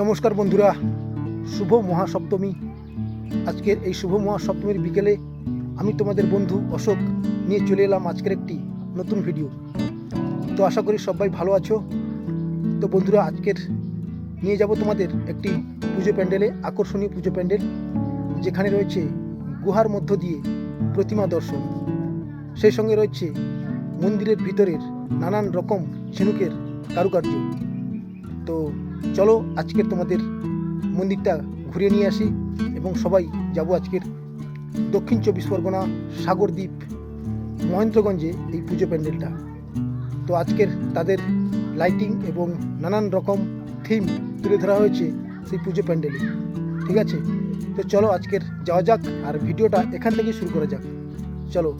নমস্কার বন্ধুরা, শুভ মহাসপ্তমী। আজকের এই শুভ মহাসপ্তমীর বিকেলে আমি তোমাদের বন্ধু অশোক নিয়ে চলে এলাম আজকের একটি নতুন ভিডিও তো আশা করি সবাই ভালো আছো। তো বন্ধুরা, আজকের নিয়ে যাব তোমাদের একটি পুজো প্যান্ডেলে, আকর্ষণীয় পুজো প্যান্ডেল, যেখানে রয়েছে গুহার মধ্য দিয়ে প্রতিমা দর্শন। সেই সঙ্গে রয়েছে মন্দিরের ভিতরের নানান রকম ঝিনুকের কারুকার্য। তো চলো আজকের তোমাদের মন্দিরটা ঘুরিয়ে নিয়ে আসি এবং সবাই যাব আজকের দক্ষিণ চব্বিশ পরগনা সাগরদ্বীপ মহেন্দ্রগঞ্জে এই পুজো প্যান্ডেলটা। তো আজকের তাদের লাইটিং এবং নানান রকম থিম তুলে ধরা হয়েছে সেই পুজো প্যান্ডেলে। ঠিক আছে? তো চলো আজকের যাওয়া যাক আর ভিডিওটা এখান থেকেই শুরু করা যাক। চলো।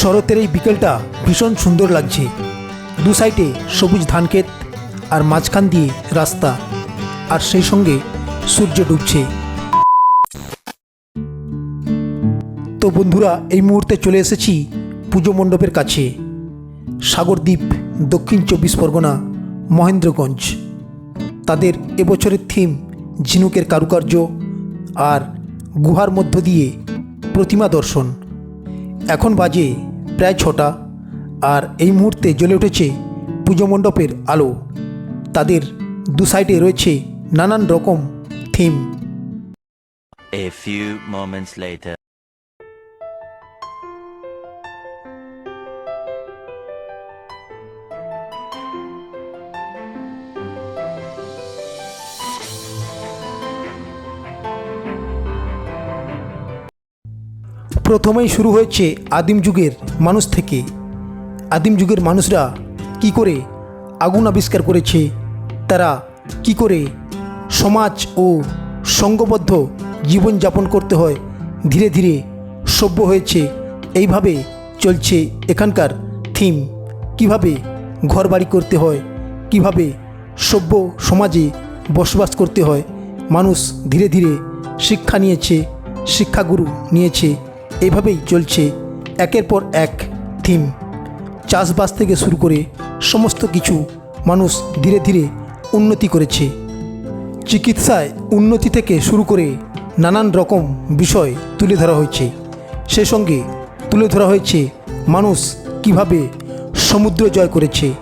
শরতের এই বিকেলটা ভীষণ সুন্দর লাগছে। দু সাইডে সবুজ ধানক্ষেত আর মাঝখান দিয়ে রাস্তা, আর সেই সঙ্গে সূর্য ডুবছে। তো বন্ধুরা, এই মুহূর্তে চলে এসেছি পুজো মণ্ডপের কাছে। সাগরদ্বীপ, দক্ষিণ চব্বিশ পরগনা, মহেন্দ্রগঞ্জ। তাদের এবছরের থিম ঝিনুকের কারুকার্য আর গুহার মধ্য দিয়ে প্রতিমা দর্শন। এখন বাজে প্রায় ছটা। আর এই মুহূর্তে জ্বলে উঠেছে পুজো মণ্ডপের আলো। তাদের দু সাইডে রয়েছে নানান রকম theme A few moments later. প্রথমেই শুরু হয়েছে আদিম যুগের মানুষ থেকে। আদিম যুগের মানুষরা কি করে আগুন আবিষ্কার করেছে? তারা কি করে সমাজ ও সঙ্গবদ্ধ জীবনযাপন করতে হয়? ধীরে ধীরে সভ্য হয়েছে। এইভাবে চলছে এখানকার থিম। কীভাবে ঘরবাড়ি করতে হয়? কীভাবে সভ্য সমাজে বসবাস করতে হয়? মানুষ ধীরে ধীরে শিক্ষা নিয়েছে, শিক্ষাগুরু নিয়েছে। এভাবেই চলছে একের পর এক থিম। চাষবাস থেকে শুরু করে সমস্ত কিছু মানুষ ধীরে ধীরে উন্নতি করেছে। চিকিৎসায় উন্নতি থেকে শুরু করে নানান রকম বিষয় তুলে ধরা হয়েছে। সে সঙ্গে তুলে ধরা হয়েছে মানুষ কীভাবে সমুদ্র জয় করেছে,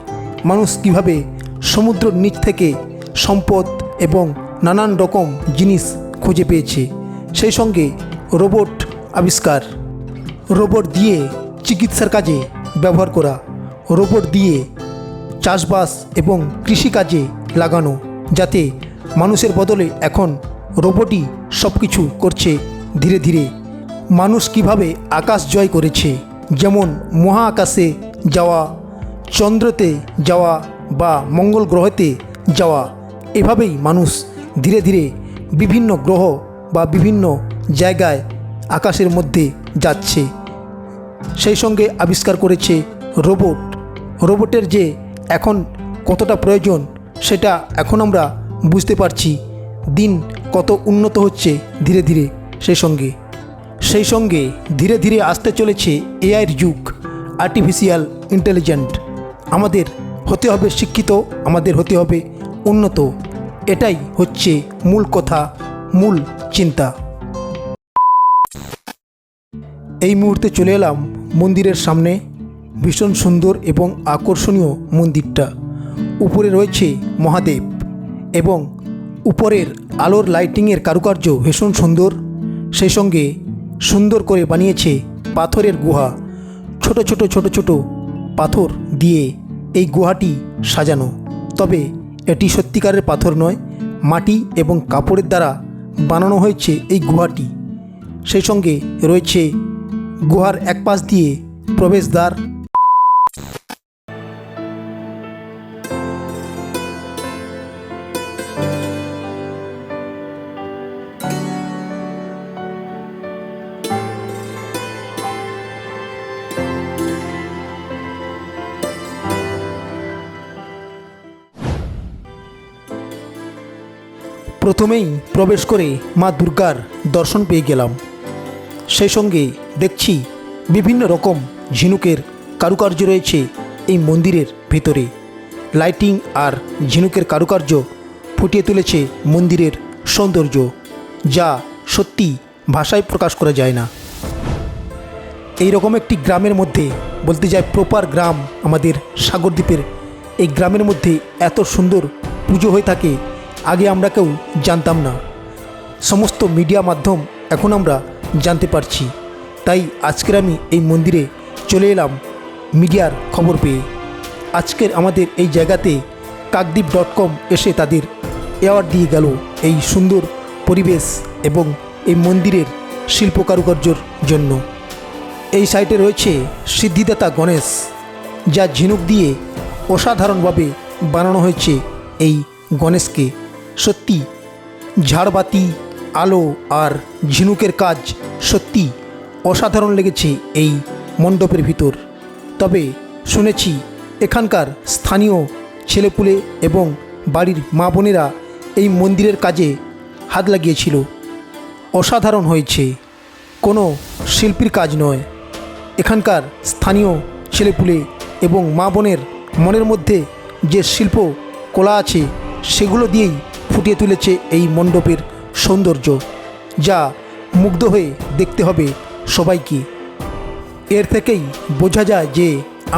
মানুষ কীভাবে সমুদ্রের নিচ থেকে সম্পদ এবং নানান রকম জিনিস খুঁজে পেয়েছে। সেই সঙ্গে রোবট আবিষ্কার। রোবট দিয়ে চিকিৎসার কাজে ব্যবহার করা। রোবট দিয়ে চাষবাস এবং কৃষিকাজে লাগানো। যাতে মানুষের বদলে এখন রোবটই সব কিছু করছে ধীরে ধীরে। মানুষ কীভাবে আকাশ জয় করেছে, যেমন মহাকাশে যাওয়া, চন্দ্রতে যাওয়া বা মঙ্গল গ্রহেতে যাওয়া, এভাবেই মানুষ ধীরে ধীরে বিভিন্ন গ্রহ বা বিভিন্ন জায়গায় আকাশের মধ্যে যাচ্ছে। সেই সঙ্গে আবিষ্কার করেছে রোবট। রোবটের যে এখন কতটা প্রয়োজন, সেটা এখন আমরা বুঝতে পারছি। দিন কত উন্নত হচ্ছে ধীরে ধীরে সেই সঙ্গে। সেই সঙ্গে ধীরে ধীরে আসতে চলেছে এআইয়ের যুগ আর্টিফিশিয়াল ইন্টেলিজেন্ট আমাদের হতে হবে শিক্ষিত, আমাদের হতে হবে উন্নত। এটাই হচ্ছে মূল কথা, মূল চিন্তা। এই মুহূর্তে চলে এলাম মন্দিরের সামনে। ভীষণ সুন্দর এবং আকর্ষণীয় মন্দিরটা। উপরে রয়েছে মহাদেব এবং উপরের আলোর লাইটিংয়ের কারুকার্য ভীষণ সুন্দর। সেই সঙ্গে সুন্দর করে বানিয়েছে পাথরের গুহা। ছোট ছোট ছোট ছোট পাথর দিয়ে এই গুহাটি সাজানো। তবে এটি সত্যিকারের পাথর নয়, মাটি এবং কাপড়ের দ্বারা বানানো হয়েছে এই গুহাটি। সেই সঙ্গে রয়েছে গুহার এক পাশ দিয়ে প্রবেশদ্বার। প্রথমেই প্রবেশ করে মা দুর্গার দর্শন পেয়ে গেলাম। সেই সঙ্গে দেখছি বিভিন্ন রকম ঝিনুকের কারুকার্য রয়েছে এই মন্দিরের ভেতরে। লাইটিং আর ঝিনুকের কারুকার্য ফুটিয়ে তুলেছে মন্দিরের সৌন্দর্য, যা সত্যি ভাষায় প্রকাশ করা যায় না। এই রকম একটি গ্রামের মধ্যে বলতে যায় প্রপার গ্রাম আমাদের সাগরদ্বীপের। এই গ্রামের মধ্যে এত সুন্দর পুজো হয়ে থাকে, আগে আমরা কেউ জানতাম না। সমস্ত মিডিয়া মাধ্যম এখন আমরা জানতে পারছি। তাই আজকের আমি এই মন্দিরে চলে এলাম মিডিয়ার খবর পেয়ে। আজকের আমাদের এই জায়গাতে কাকদ্বীপ ডট কম এসে তাদের অ্যাওয়ার্ড দিয়ে গেল এই সুন্দর পরিবেশ এবং এই মন্দিরের শিল্প কারুকার্যর জন্য। এই সাইটে রয়েছে সিদ্ধিদাতা গণেশ, যা ঝিনুক দিয়ে অসাধারণভাবে বানানো হয়েছে এই গণেশকে। সত্যি, ঝাড়বাতি আলো আর ঝিনুকের কাজ সত্যি অসাধারণ লেগেছে এই মণ্ডপের ভিতর। তবে শুনেছি এখানকার স্থানীয় ছেলেপুলে এবং বাড়ির মা বোনেরা এই মন্দিরের কাজে হাত লাগিয়েছিল। অসাধারণ হয়েছে। কোনো শিল্পীর কাজ নয়। এখানকার স্থানীয় ছেলেপুলে এবং মা বোনের মনের মধ্যে যে শিল্প কলা আছে সেগুলো দিয়েই ফুটিয়ে তুলেছে এই মণ্ডপের সৌন্দর্য, যা মুগ্ধ হয়ে দেখতে হবে সবাইকে। এর থেকেই বোঝা যায় যে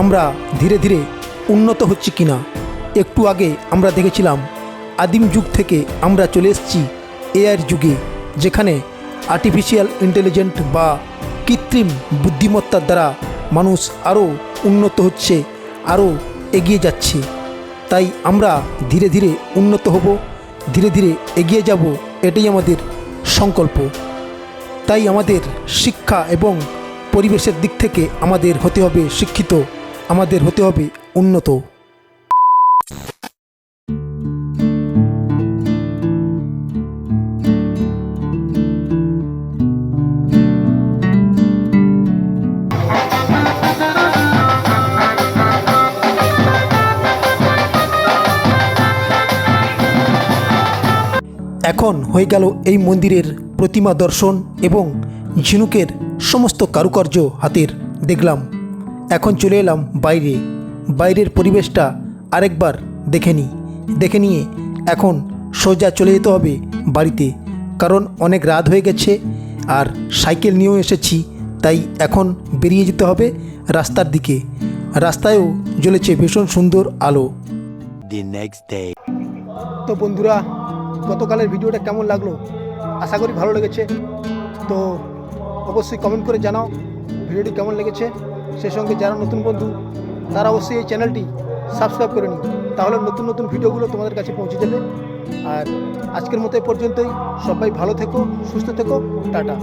আমরা ধীরে ধীরে উন্নত হচ্ছি কিনা। একটু আগে আমরা দেখেছিলাম, আদিম যুগ থেকে আমরা চলে এসেছি এআইয়ের যুগে, যেখানে আর্টিফিশিয়াল ইন্টেলিজেন্ট বা কৃত্রিম বুদ্ধিমত্তার দ্বারা মানুষ আরও উন্নত হচ্ছে, আরও এগিয়ে যাচ্ছে। তাই আমরা ধীরে ধীরে উন্নত হব, ধীরে ধীরে এগিয়ে যাব এটাই আমাদের সংকল্প। তাই আমাদের শিক্ষা এবং পরিবেশের দিক থেকে আমাদের হতে হবে শিক্ষিত, আমাদের হতে হবে উন্নত। এখন হয়ে গেল এই মন্দিরের প্রতিমা দর্শন এবং ঝিনুকের সমস্ত কারুকার্য হাতের দেখলাম। এখন চলে এলাম বাইরে। বাইরের পরিবেশটা আরেকবার দেখে নিই। দেখে নিয়ে এখন সোজা চলে যেতে হবে বাড়িতে। কারণ অনেক রাত হয়ে গেছে আর সাইকেল নিয়েও এসেছি তাই এখন বেরিয়ে যেতে হবে রাস্তার দিকে। রাস্তায়ও জ্বলেছে ভীষণ সুন্দর আলো. তো বন্ধুরা গতকালের ভিডিওটা কেমন লাগল? আশা করি ভালো লেগেছে। তো অবশ্যই কমেন্ট করে জানাও ভিডিওটি কেমন লেগেছে। সে সঙ্গে যারা নতুন বন্ধু, তারা অবশ্যই এই চ্যানেলটি সাবস্ক্রাইব করে নিন তাহলে নতুন নতুন ভিডিওগুলো তোমাদের কাছে পৌঁছে যাবে। আর আজকের মতো এ পর্যন্তই। সবাই ভালো থেকো, সুস্থ থেকো। টাটা।